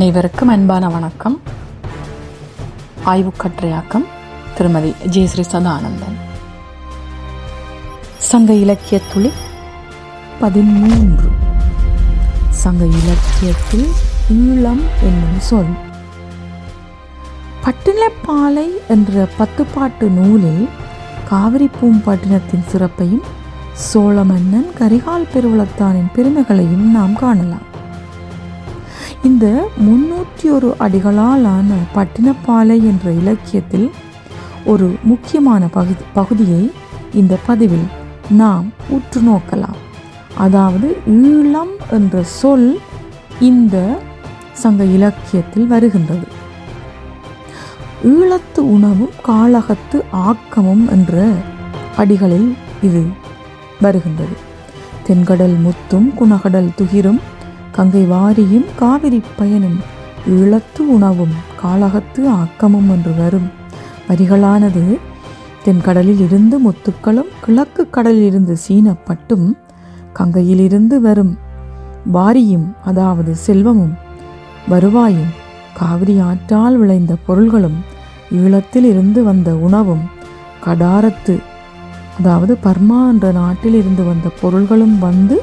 அனைவருக்கும் அன்பான வணக்கம். ஆய்வுக்கற்றையாக்கம் திருமதி ஜெய் ஸ்ரீ சதானந்தன். சங்க இலக்கிய துளி பதிமூன்று. சங்க இலக்கியத்தில் ஈழம் என்னும் சொல். பட்டினப்பாலை என்ற பத்துப்பாட்டு நூலில் காவிரி பூம்பட்டினத்தின் சிறப்பையும் சோழ மன்னன் கரிகால் பெருவளத்தானின் பெருமைகளையும் நாம் காணலாம். இந்த முன்னூற்றி ஒரு அடிகளாலான பட்டினப்பாலை என்ற இலக்கியத்தில் ஒரு முக்கியமான பகுதி பகுதியை இந்த பதிவில் நாம் உற்று நோக்கலாம். அதாவது ஈழம் என்ற சொல் இந்த சங்க இலக்கியத்தில் வருகின்றது. ஈழத்து உணவும் காலகத்து ஆக்கமும் என்ற அடிகளில் இது வருகின்றது. தென்கடல் முத்தும் குணகடல் துகிரும் கங்கை வாரியும் காவிரி பயனும் ஈழத்து உணவும் காளகத்து ஆக்கமும் என்று வரும். வரிகளானது தென்கடலில் இருந்து முத்துக்களும் கிழக்கு கடலில் இருந்து சீனப்பட்டும் கங்கையிலிருந்து வரும் வாரியும் அதாவது செல்வமும் வருவாயும் காவிரி ஆற்றால் விளைந்த பொருள்களும் ஈழத்தில் இருந்து வந்த உணவும் கடாரத்து அதாவது பர்மா என்ற நாட்டில் இருந்து வந்த பொருள்களும் வந்து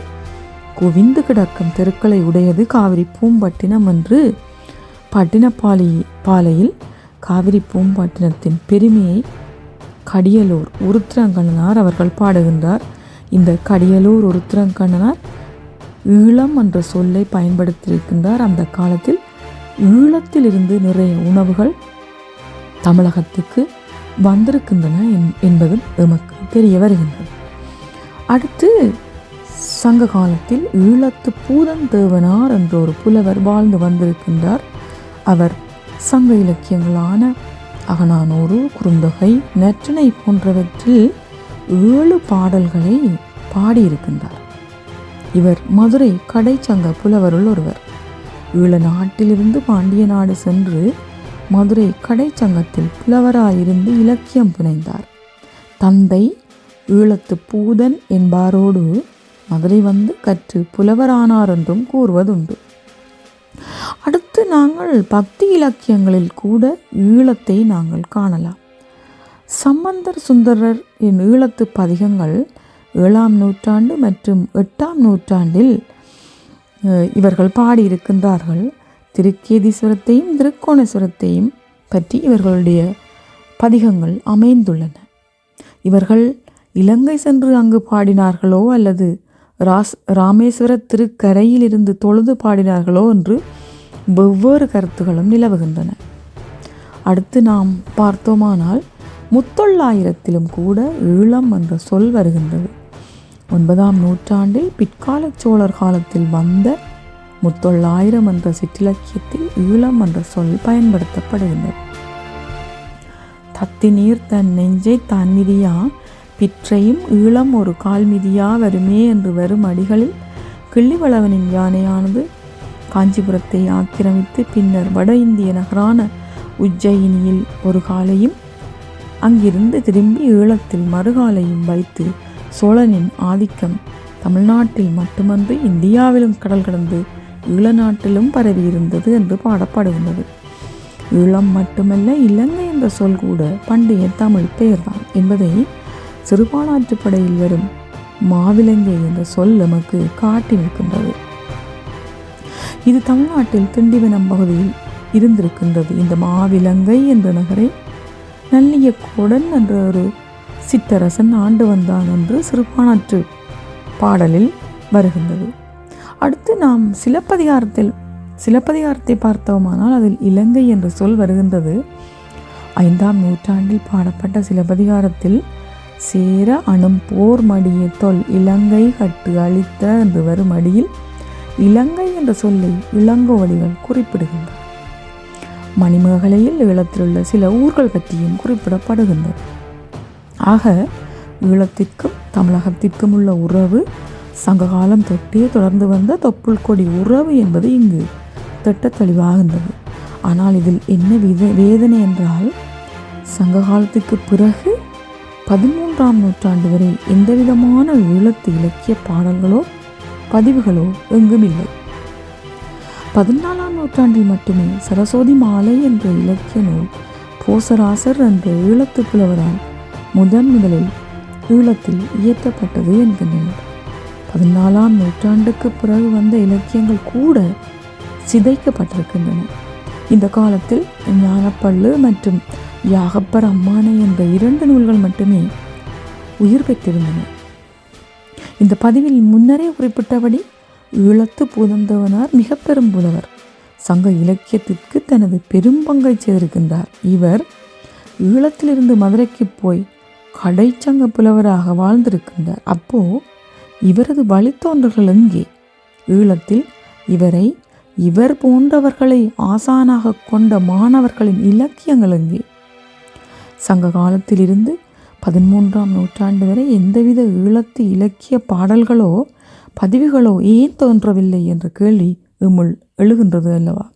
குவிந்து கிடக்கும் தெருக்களை உடையது காவிரி பூம்பட்டினம் என்று பட்டினப்பாளி பாலையில் காவிரி பூம்பட்டினத்தின் பெருமையை கடியலூர் உருத்திரங்கண்ணனார் அவர்கள் பாடுகின்றார். இந்த கடியலூர் உருத்திரங்கண்ணனார் ஈழம் என்ற சொல்லை பயன்படுத்தியிருக்கின்றார். அந்த காலத்தில் ஈழத்திலிருந்து நிறைய உணவுகள் தமிழகத்துக்கு வந்திருக்கின்றன என்பதும் எமக்கு தெரிய வருகின்றது. அடுத்து சங்க காலத்தில் ஈழத்து பூதன் தேவனார் என்ற ஒரு புலவர் வாழ்ந்து வந்திருக்கின்றார். அவர் சங்க இலக்கியங்களான அகனானூறு குறுந்தொகை நற்றினை போன்றவற்றில் ஏழு பாடல்களை பாடியிருக்கின்றார். இவர் மதுரை கடைச்சங்க புலவருள் ஒருவர். ஈழ நாட்டிலிருந்து பாண்டிய நாடு சென்று மதுரை கடைச்சங்கத்தில் புலவராயிருந்து இலக்கியம் புனைந்தார். தந்தை ஈழத்து பூதன் என்பாரோடு மதுரை வந்து கற்று புலவரானார் என்றும் கூறுவதுண்டு. அடுத்து நாங்கள் பக்தி இலக்கியங்களில் கூட ஈழத்தை நாங்கள் காணலாம். சம்பந்தர் சுந்தரர் என் ஈழத்து பதிகங்கள் ஏழாம் நூற்றாண்டு மற்றும் எட்டாம் நூற்றாண்டில் இவர்கள் பாடியிருக்கின்றார்கள். திருக்கேதீஸ்வரத்தையும் திருக்கோணேஸ்வரத்தையும் பற்றி இவர்களுடைய பதிகங்கள் அமைந்துள்ளன. இவர்கள் இலங்கை சென்று அங்கு பாடினார்களோ அல்லது ராஸ் ராமேஸ்வர திருக்கரையிலிருந்து தொழுது பாடினார்களோ என்று வெவ்வேறு கருத்துகளும் நிலவுகின்றன. அடுத்து நாம் பார்த்தோமானால் முத்தொள்ளாயிரத்திலும் கூட ஈழம் என்ற சொல் வருகின்றது. ஒன்பதாம் நூற்றாண்டில் பிற்கால சோழர் காலத்தில் வந்த முத்தொள்ளாயிரம் என்ற சிற்றிலக்கியத்தில் ஈழம் என்ற சொல் பயன்படுத்தப்படுகின்றது. தத்தி நீர் தன் நெஞ்சை தான் பிற்றையும் ஈழம் ஒரு கால் மிதியா வருமே என்று வரும் அடிகளில் கிள்ளிவளவனின் யானையானது காஞ்சிபுரத்தை ஆக்கிரமித்து பின்னர் வட இந்திய நகரான உஜ்ஜயினியில் ஒரு காலையும் அங்கிருந்து திரும்பி ஈழத்தில் மறுகாலையும் வைத்து சோழனின் ஆதிக்கம் தமிழ்நாட்டில் மட்டுமன்று இந்தியாவிலும் கடல் கடந்து ஈழ நாட்டிலும் பரவியிருந்தது என்று பாடப்படுகின்றது. ஈழம் மட்டுமல்ல இலங்கை என்ற சொல் கூட பண்டைய தமிழ் பெயர்தான் என்பதை சிறுபானாற்றுப்படையில் வரும் மாவிலங்கை என்ற சொல் நமக்கு காட்டி நிற்கின்றது இது தமிழ்நாட்டில் திண்டிவனம் பகுதியில் இருந்திருக்கின்றது. இந்த மாவிலங்கை என்ற நகரை நல்லிய கோடன் என்ற ஒரு சித்தரசன் ஆண்டு வந்தான் என்று சிறுபானாற்று பாடலில் வருகின்றது. அடுத்து நாம் சிலப்பதிகாரத்தில் சிலப்பதிகாரத்தை பார்த்தோமானால் அதில் இலங்கை என்ற சொல் வருகின்றது. ஐந்தாம் நூற்றாண்டில் பாடப்பட்ட சிலப்பதிகாரத்தில் சேர அணும் போர் மடிய தொல் இலங்கை கட்டு அளித்த என்று வரும் அடியில் இலங்கை என்ற சொல்லை இளங்கோவடிகள் குறிப்பிடுகின்றன மணிமேகலையில் ஈழத்திலுள்ள சில ஊர்கள் பற்றியும் குறிப்பிடப்படுகின்றது. ஆக ஈழத்திற்கும் தமிழகத்திற்கும் உள்ள உறவு சங்ககாலம் தொட்டே தொடர்ந்து வந்த தொப்புள் கொடி உறவு என்பது இங்கு திட்ட தெளிவாகின்றது ஆனால் இதில் என்ன வித வேதனை என்றால் சங்ககாலத்துக்கு பிறகு பதிமூன்றாம் நூற்றாண்டு வரை எந்தவிதமான ஈழத்து இலக்கிய பாடல்களோ பதிவுகளோ எங்கும் இல்லை பதினாலாம் நூற்றாண்டில் மட்டுமே சரஸ்வதி மாலை என்ற இலக்கிய நூல் போசராசர் என்ற ஈழத்து புலவரால் முதன் முதலில் ஈழத்தில் இயற்றப்பட்டது என்கின்றனர் பதினாலாம் நூற்றாண்டுக்கு பிறகு வந்த இலக்கியங்கள் கூட சிதைக்கப்பட்டிருக்கின்றன. இந்த காலத்தில் ஞானப்பள்ளு மற்றும் யாகப்பர் அம்மானை என்ற இரண்டு நூல்கள் மட்டுமே உயிர் பெற்றிருந்தன. இந்த பதிவில் முன்னரே குறிப்பிட்டபடி ஈழத்து புதந்தவனார் மிக பெரும் புலவர் சங்க இலக்கியத்திற்கு தனது பெரும் பங்கை செய்திருக்கின்றார் இவர் ஈழத்திலிருந்து மதுரைக்கு போய் கடைச்சங்க புலவராக வாழ்ந்திருக்கின்றார். அப்போ இவரது வழித்தோன்றல்கள் எங்கே? ஈழத்தில் இவரை இவர் போன்றவர்களை ஆசானாக கொண்ட மாணவர்களின் இலக்கியங்கள் எங்கே? சங்க காலத்திலிருந்து பதிமூன்றாம் நூற்றாண்டு வரை எந்தவித ஈழத்து இலக்கிய பாடல்களோ பதிவுகளோ ஏன் தோன்றவில்லை என்ற கேள்வி இம்முள் எழுகின்றது அல்லவா?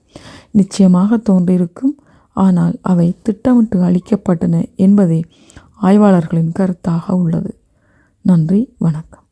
நிச்சயமாக தோன்றியிருக்கும். ஆனால் அவை திட்டமிட்டு அளிக்கப்பட்டன என்பதே ஆய்வாளர்களின் கருத்தாக உள்ளது. நன்றி வணக்கம்.